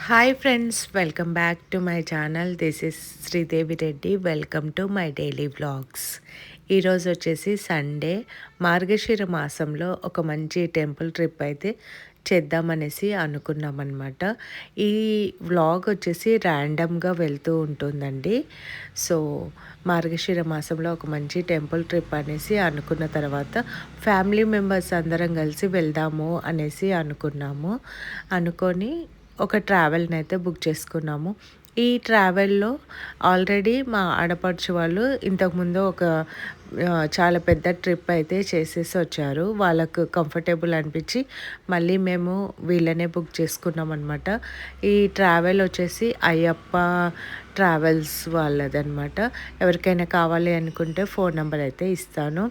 Hi friends welcome back to my channel this is Sridevi Reddy welcome to my daily vlogs ఈరోజు వచ్చేసి Sunday మార్గశిర మాసంలో ఒక మంచి temple trip అయితే చేద్దామనేసి అనుకున్నాం అనమాట ఈ వ్లాగ్ వచ్చేసి ర్యాండమ్గా వెళ్తూ ఉంటుందండి. సో మార్గశిర మాసంలో ఒక మంచి టెంపుల్ ట్రిప్ అనేసి అనుకున్న తర్వాత ఫ్యామిలీ మెంబర్స్ అందరం కలిసి వెళ్దాము అనేసి అనుకున్నాము. అనుకొని ఒక ట్రావెల్ని అయితే బుక్ చేసుకున్నాము. ఈ ట్రావెల్లో ఆల్రెడీ మా ఆడపడుచు వాళ్ళు ఇంతకుముందు ఒక చాలా పెద్ద ట్రిప్ అయితే చేసేసి వచ్చారు. వాళ్ళకు కంఫర్టబుల్ అనిపించి మళ్ళీ మేము వీళ్ళనే బుక్ చేసుకున్నాం అనమాట ఈ ట్రావెల్ వచ్చేసి అయ్యప్ప ట్రావెల్స్ వాళ్ళదనమాట ఎవరికైనా కావాలి అనుకుంటే ఫోన్ నెంబర్ అయితే ఇస్తాను.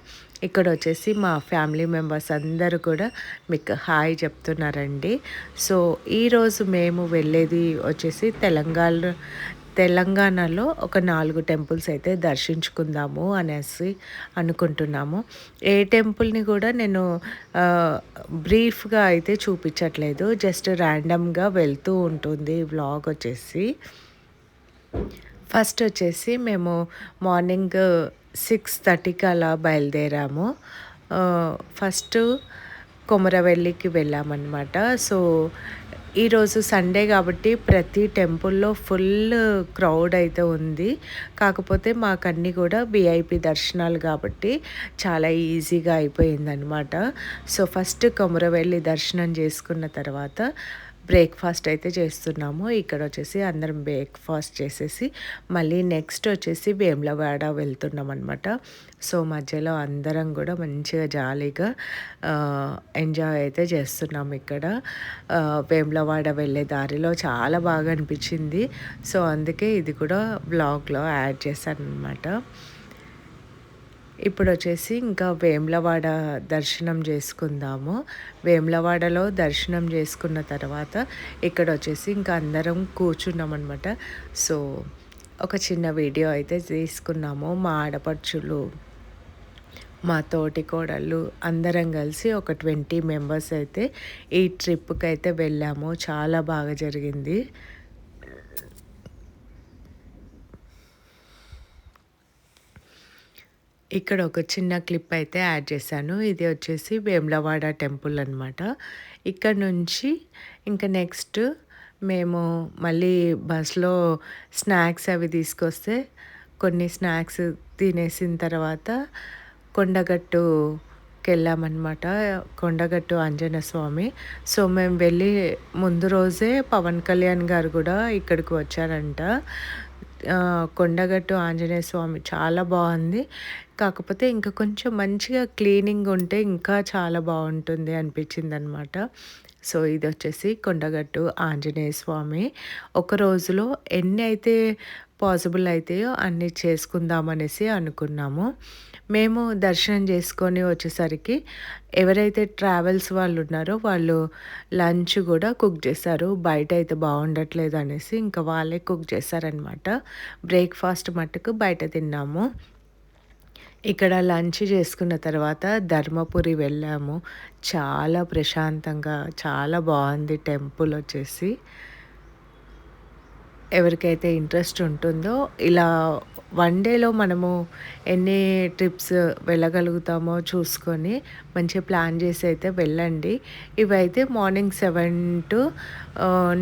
ఇక్కడ వచ్చేసి మా ఫ్యామిలీ మెంబర్స్ అందరూ కూడా మీకు హాయ్ చెప్తున్నారండి. సో ఈరోజు మేము వెళ్ళేది వచ్చేసి తెలంగాణ తెలంగాణలో ఒక నాలుగు టెంపుల్స్ అయితే దర్శించుకుందాము అనేసి అనుకుంటున్నాము. ఏ టెంపుల్ని కూడా నేను బ్రీఫ్గా అయితే చూపించట్లేదు. జస్ట్ ర్యాండమ్గా వెళ్తూ ఉంటుంది వ్లాగ్ వచ్చేసి. ఫస్ట్ వచ్చేసి మేము మార్నింగ్ సిక్స్ థర్టీకి అలా బయలుదేరాము. ఫస్ట్ కొమరవెల్లికి వెళ్ళామన్నమాట. సో ఈరోజు సండే కాబట్టి ప్రతి టెంపుల్లో ఫుల్ క్రౌడ్ అయితే ఉంది. కాకపోతే మాకు అన్నీ కూడా విఐపి దర్శనాలు కాబట్టి చాలా ఈజీగా అయిపోయిందనమాట సో ఫస్ట్ కొమరవెల్లి దర్శనం చేసుకున్న తర్వాత బ్రేక్ఫాస్ట్ అయితే చేస్తున్నాము. ఇక్కడ వచ్చేసి అందరం బ్రేక్ఫాస్ట్ చేసేసి మళ్ళీ నెక్స్ట్ వచ్చేసి వేములవాడ వెళ్తున్నాం అనమాట సో మధ్యలో అందరం కూడా మంచిగా జాలీగా ఎంజాయ్ అయితే చేస్తున్నాం ఇక్కడ. వేములవాడ వెళ్ళే దారిలో చాలా బాగా అనిపించింది. సో అందుకే ఇది కూడా బ్లాగ్లో యాడ్ చేశాను అనమాట ఇప్పుడు వచ్చేసి ఇంకా వేములవాడ దర్శనం చేసుకుందాము. వేములవాడలో దర్శనం చేసుకున్న తర్వాత ఇక్కడ వచ్చేసి ఇంకా అందరం కూర్చున్నాం అనమాట సో ఒక చిన్న వీడియో అయితే తీసుకున్నాము. మా ఆడపడుచులు మా తోటి కోడళ్ళు అందరం కలిసి ఒక ట్వంటీ మెంబర్స్ అయితే ఈ ట్రిప్కి అయితే వెళ్ళాము. చాలా బాగా జరిగింది. ఇక్కడ ఒక చిన్న క్లిప్ అయితే యాడ్ చేశాను. ఇది వచ్చేసి వేములవాడ టెంపుల్ అనమాట ఇక్కడ నుంచి ఇంకా నెక్స్ట్ మేము మళ్ళీ బస్లో స్నాక్స్ అవి తీసుకొస్తే కొన్ని స్నాక్స్ తినేసిన తర్వాత కొండగట్టుకి వెళ్ళామన్నమాట కొండగట్టు ఆంజనేయ స్వామి. సో మేము వెళ్ళి ముందు రోజే పవన్ కళ్యాణ్ గారు కూడా ఇక్కడికి వచ్చారంట. కొండగట్టు ఆంజనేయ స్వామి చాలా బాగుంది. కాకపోతే ఇంకా కొంచెం మంచిగా క్లీనింగ్ ఉంటే ఇంకా చాలా బాగుంటుంది అనిపించింది అనమాట సో ఇది వచ్చేసి కొండగట్టు ఆంజనేయ స్వామి. ఒక రోజులో ఎన్ని అయితే పాసిబుల్ అవుతాయో అన్నీ చేసుకుందామనేసి అనుకున్నాము. మేము దర్శనం చేసుకొని వచ్చేసరికి ఎవరైతే ట్రావెల్స్ వాళ్ళు ఉన్నారో వాళ్ళు లంచ్ కూడా కుక్ చేశారు. బయట అయితే బాగుండట్లేదు అనేసి ఇంకా వాళ్ళే కుక్ చేశారనమాట బ్రేక్ఫాస్ట్ మట్టుకు బయట తిన్నాము. ఇక్కడ లంచ్ చేసుకున్న తర్వాత ధర్మపురి వెళ్ళాము. చాలా ప్రశాంతంగా చాలా బాగుంది టెంపుల్ వచ్చేసి. ఎవరికైతే ఇంట్రెస్ట్ ఉంటుందో ఇలా వన్ డేలో మనము ఎన్ని ట్రిప్స్ వెళ్ళగలుగుతామో చూసుకొని మంచిగా ప్లాన్ చేసి అయితే వెళ్ళండి. ఇవైతే morning seven to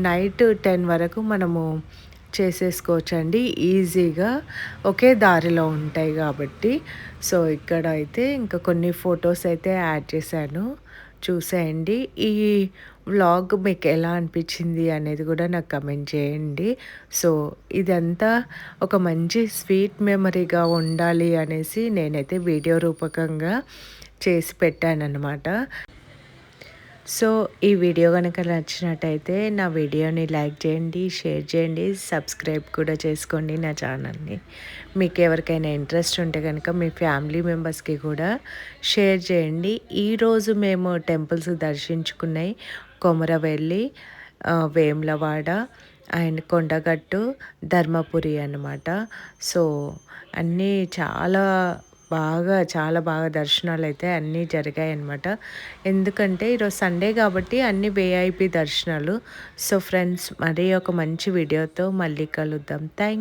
night ten వరకు మనము చేసేసుకోవచ్చండి. ఈజీగా ఒకే దారిలో ఉంటాయి కాబట్టి. సో ఇక్కడ అయితే ఇంకా కొన్ని ఫొటోస్ అయితే యాడ్ చేశాను. చూసేయండి. ఈ వ్లాగ్ మీకు ఎలా అనిపించింది అనేది కూడా నాకు కమెంట్ చేయండి. సో ఇదంతా ఒక మంచి స్వీట్ మెమరీగా ఉండాలి అనేసి నేనైతే వీడియో రూపకంగా చేసి పెట్టానన్నమాట. సో ఈ వీడియో కనుక నచ్చినట్టయితే నా వీడియోని లైక్ చేయండి షేర్ చేయండి సబ్స్క్రైబ్ కూడా చేసుకోండి నా ఛానల్ని. మీకు ఎవరికైనా ఇంట్రెస్ట్ ఉంటే కనుక మీ ఫ్యామిలీ మెంబర్స్కి కూడా షేర్ చేయండి. ఈరోజు మేము టెంపుల్స్ దర్శించుకున్నాయి. కొమరవెల్లి వేములవాడ అండ్ కొండగట్టు ధర్మపురి అనమాట సో అన్నీ చాలా బాగా చాలా బాగా దర్శనాలు అయితే అన్నీ జరిగాయి అన్నమాట ఎందుకంటే ఈరోజు సండే కాబట్టి అన్ని వేఐపి దర్శనాలు. సో ఫ్రెండ్స్ మరీ ఒక మంచి వీడియోతో మళ్ళీ కలుద్దాం. థ్యాంక్